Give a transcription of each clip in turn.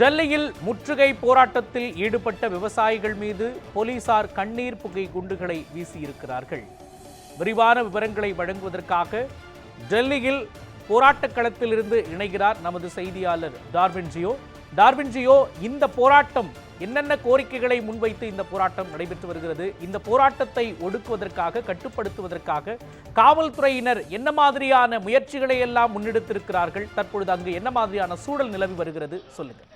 டெல்லியில் முற்றுகை போராட்டத்தில் ஈடுபட்ட விவசாயிகள் மீது போலீசார் கண்ணீர் புகை குண்டுகளை வீசியிருக்கிறார்கள். விரிவான விவரங்களை வழங்குவதற்காக டெல்லியில் போராட்ட களத்திலிருந்து இணைகிறார் நமது செய்தியாளர் டார்வின் ஜியோ. டார்வின் ஜியோ இந்த போராட்டம் என்னென்ன கோரிக்கைகளை முன்வைத்து இந்த போராட்டம் நடைபெற்று வருகிறது? இந்த போராட்டத்தை ஒடுக்குவதற்காக கட்டுப்படுத்துவதற்காக காவல்துறையினர் என்ன மாதிரியான முயற்சிகளை எல்லாம் முன்னெடுத்திருக்கிறார்கள்? தற்பொழுது அங்கு என்ன மாதிரியான சூழல் நிலவி வருகிறது? சொல்லுங்கள்.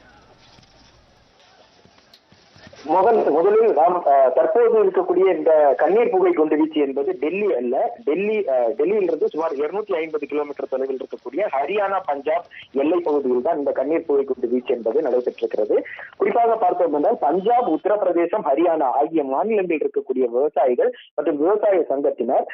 முதல் முதலில் நாம் தற்போது இருக்கக்கூடிய இந்த கண்ணீர் புகை குண்டு வீச்சு என்பது டெல்லி அல்ல. டெல்லி டெல்லியிலிருந்து சுமார் 250 ஐம்பது கிலோமீட்டர் தொலைவில் இருக்கக்கூடிய ஹரியானா பஞ்சாப் எல்லை பகுதியில் தான் இந்த கண்ணீர் புகை குண்டு வீச்சு என்பது நடைபெற்றிருக்கிறது. குறிப்பாக பார்த்தோம் என்றால் பஞ்சாப் உத்தரப்பிரதேசம் ஹரியானா ஆகிய மாநிலங்களில் இருக்கக்கூடிய விவசாயிகள் மற்றும் விவசாய சங்கத்தினர்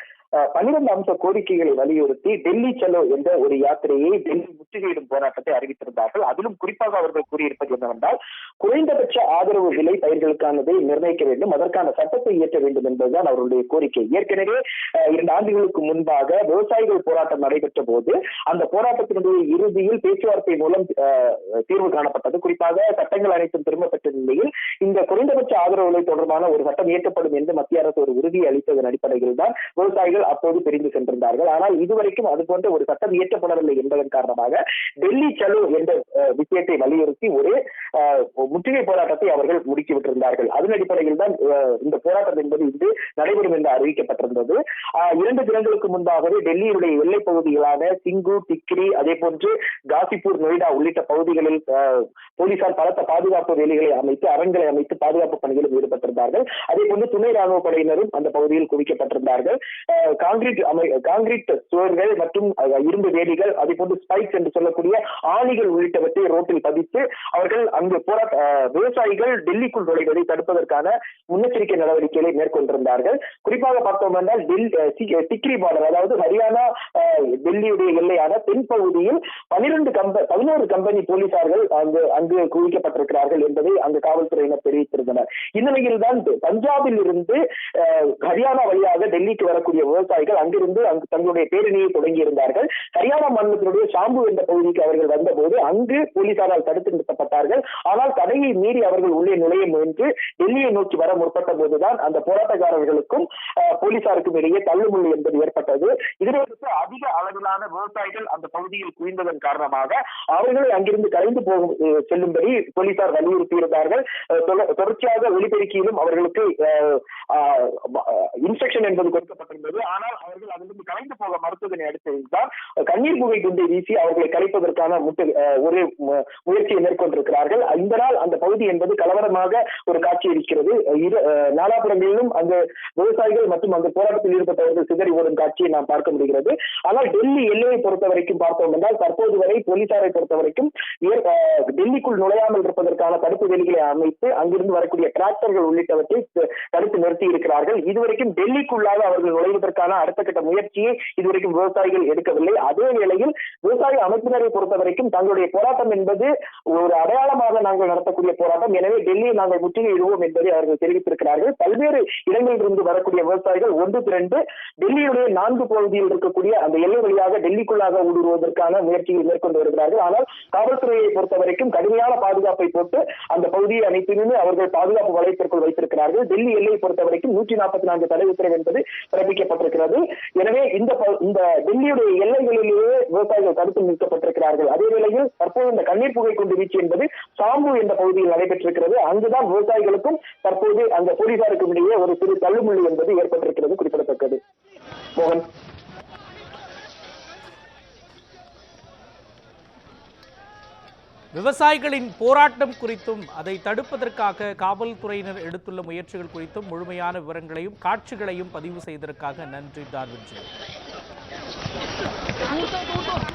பன்னிரண்டு அம்ச கோரிக்கைகளை வலியுறுத்தி டெல்லி செல்லோ என்ற ஒரு யாத்திரையை டெல்லி முற்றுகையிடும் போராட்டத்தை அறிவித்திருந்தார்கள். அதிலும் குறிப்பாக அவர்கள் கூறியிருப்பது என்னவென்றால் குறைந்தபட்ச ஆதரவு விலை பயிர்களுக்கானதை நிர்ணயிக்க வேண்டும் அதற்கான சட்டத்தை இயற்ற வேண்டும் என்பதுதான் அவர்களுடைய கோரிக்கை. ஏற்கனவே இரண்டு ஆண்டுகளுக்கு முன்பாக விவசாயிகள் போராட்டம் நடைபெற்ற போது அந்த போராட்டத்தினுடைய இறுதியில் பேச்சுவார்த்தை மூலம் அஹ், தீர்வு காணப்பட்டது. குறிப்பாக சட்டங்கள் அனைத்தும் திரும்ப பெற்ற நிலையில் இந்த குறைந்தபட்ச ஆதரவு விலை தொடர்பான ஒரு சட்டம் இயற்றப்படும் என்று மத்திய அரசு ஒரு உறுதி அளித்ததன் அடிப்படையில் தான் விவசாயிகள் அப்போது பிரிந்து சென்றிருந்தார்கள். ஆனால் இதுவரைக்கும் அது போன்ற ஒரு சட்டம் இயற்றப்படவில்லை என்பதன் காரணமாக டெல்லி சலோ என்ற விஷயத்தை வலியுறுத்தி ஒரு முற்றுகை போராட்டத்தை அவர்கள் முடுக்கிவிட்டிருந்தார்கள் அதன் அடிப்படையில் தான் இந்த போராட்டம் என்பது இன்று நடைபெறும் என்று அறிவிக்கப்பட்டிருந்தது. இரண்டு தினங்களுக்கு முன்பாகவே டெல்லியுடைய எல்லைப் பகுதிகளான சிங்கு டிக்ரி அதே போன்று காசிப்பூர் நொய்டா உள்ளிட்ட பகுதிகளில் போலீசார் பலத்த பாதுகாப்பு வேலைகளை அமைத்து அரண்களை அமைத்து பாதுகாப்பு பணிகளில் ஈடுபட்டிருந்தார்கள். அதே போன்று துணை ராணுவ படையினரும் அந்த பகுதியில் குவிக்கப்பட்டிருந்தார்கள். காங்கிரீட் அமை காங்கிரீட் சுவர்கள் மற்றும் இரும்பு வேலிகள் அதே போன்று ஸ்பைக்ஸ் என்று சொல்லக்கூடிய ஆணிகள் உள்ளிட்டவற்றை ரோட்டில் பதித்து அவர்கள் அங்கு போராட்ட விவசாயிகள் டெல்லிக்குள் நுழைவதை தடுப்பதற்கான முன்னெச்சரிக்கை நடவடிக்கைகளை மேற்கொண்டிருந்தார்கள். குறிப்பாக பார்த்தோம் என்றால் டெல்லி டிக்ரி பார்டர் அதாவது ஹரியானா டெல்லியுடைய எல்லையான தென் பகுதியில் பனிரெண்டு கம்ப பதினோரு கம்பெனி போலீசார்கள் அங்கு அங்கு குவிக்கப்பட்டிருக்கிறார்கள் என்பதை அங்கு காவல்துறையினர் தெரிவித்திருந்தனர். இந்நிலையில் தான் பஞ்சாபில் இருந்து ஹரியானா வழியாக டெல்லிக்கு வரக்கூடிய விவசாயிகள் அங்கிருந்து அங்கு தங்களுடைய பேரணியை தொடங்கியிருந்தார்கள். ஹரியானா மாநிலத்தினுடைய சாம்பு என்ற பகுதிக்கு அவர்கள் வந்தபோது அங்கு போலீசாரால் தடுத்து நிறுத்தப்பட்டார்கள். ஆனால் தடையை மீறி அவர்கள் உள்ளே நுழைய முயன்று டெல்லியை நோக்கி வர முற்பட்ட போதுதான் அந்த போராட்டக்காரர்களுக்கும் போலீசாருக்கும் இடையே தள்ளுமுள்ளு என்பது ஏற்பட்டது. இதிலிருந்து அதிக அளவிலான விவசாயிகள் அந்த பகுதியில் குவிந்ததன் காரணமாக அவர்களை அங்கிருந்து கலைந்து போகும் செல்லும்படி போலீசார் வலியுறுத்தியிருந்தார்கள். தொடர்ச்சியாக ஒளிபெருக்கியிலும் அவர்களுக்கு இன்ஸ்ட்ரக்ஷன் என்பது கொடுக்கப்பட்டிருந்தது. ஆனால் அவர்கள் அதிலிருந்து கலைந்து போக மறுத்ததனை அடுத்துதான் கண்ணீர் புகை குண்டை வீசி அவர்களை கலைப்பதற்கான முட்டு ஒரு முயற்சியை மேற்கொண்டிருக்கிறார்கள். இந்த நாள் அந்த பகுதி என்பது கலவரமாக ஒரு காட்சி இருக்கிறது இரு நாலாபுரங்களிலும் அந்த விவசாயிகள் மற்றும் அந்த போராட்டத்தில் ஈடுபட்டவர்கள் சிதறி ஓடும் காட்சியை நாம் பார்க்க முடிகிறது. ஆனால் டெல்லி எல்லையை பொறுத்த வரைக்கும் பார்த்தோம் என்றால் தற்போது வரை போலீசாரை பொறுத்த வரைக்கும் டெல்லிக்குள் நுழையாமல் இருப்பதற்கான தடுப்பு வேலிகளை அமைத்து அங்கிருந்து வரக்கூடிய டிராக்டர்கள் உள்ளிட்டவற்றை தடுத்து நிறுத்தி இருக்கிறார்கள். இதுவரைக்கும் டெல்லிக்குள்ளாக அவர்கள் நுழைவதற்கான அடுத்த கட்ட முயற்சியை இதுவரைக்கும் விவசாயிகள் எடுக்கவில்லை. அதே வேளையில் விவசாய அமைப்பினரை பொறுத்த வரைக்கும் தங்களுடைய போராட்டம் என்பது ஒரு அடையாளமாக நாங்கள் நடத்தக்கூடிய போராட்டம். எனவே டெல்லியை நாங்கள் முற்றுகையிடுவோம் என்பதை அவர்கள் தெரிவித்திருக்கிறார்கள். பல்வேறு இடங்களிலிருந்து வரக்கூடிய விவசாயிகள் ஒன்று திரண்டு டெல்லியுடைய நான்கு பகுதியில் இருக்கக்கூடிய அந்த எல்லை வழியாக டெல்லிக்குள்ளாக ஊடுருவதற்கான முயற்சியை மேற்கொண்டு வருகிறார்கள். ஆனால் காவல்துறையை பொறுத்த வரைக்கும் கடுமையான பாதுகாப்பை போட்டு அந்த பகுதியை அனைத்துமே அவர்கள் பாதுகாப்பு வளையத்திற்குள் வைத்திருக்கிறார்கள். டெல்லி எல்லையை பொறுத்த வரைக்கும் நூற்றி நாற்பத்தி நான்கு தடை உத்தரவு என்பது பிறப்பிக்கப்பட்டிருக்கிறது. எனவே இந்த டெல்லியுடைய எல்லைகள் டெல்லியுடைய விவசாயிகள் தடுத்து நிறுத்தப்பட்டிருக்கிறார்கள். அதே வேளையில் தற்போது இந்த கண்ணீர் புகை குண்டு வீச்சு என்பது சாம்பு என்ற பகுதியில் நடைபெற்றிருக்கிறது. அங்குதான் விவசாயிகளுக்கும் தற்போது அந்த போலீசாருக்கும் இடையே ஒரு சிறு தள்ளுமுள்ளு என்பது ஏற்பட்டிருக்கிறது குறிப்பிடத்தக்கது. மோகன். விவசாயிகளின் போராட்டம் குறித்தும் அதை தடுப்பதற்காக காவல்துறையினர் எடுத்துள்ள முயற்சிகள் குறித்தும் முழுமையான விவரங்களையும் காட்சிகளையும் பதிவு செய்ததற்காக நன்றி டார்வின் 堵塞堵塞